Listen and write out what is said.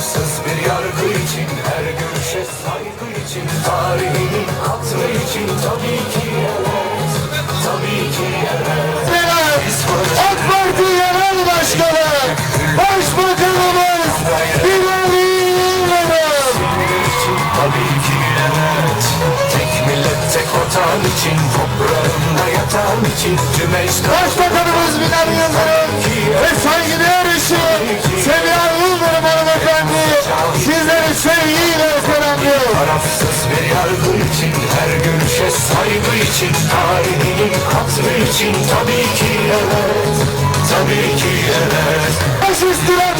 için Her görüşe saygı için Tarihinin hatırı için Tabii ki evet Tabii ki evet. AK Parti Genel Başkanı Başbakanımız Binali Yıldırım Tabii ki evet Tek millet tek vatan için Toprağında yatan için Tüm ecdat sizleri sevgiyle selamlıyor. Tarafsız bir yargı için Her görüşe saygı için Tarihinin hatırı için Tabii ki evet Tabii ki evet Baş üstüne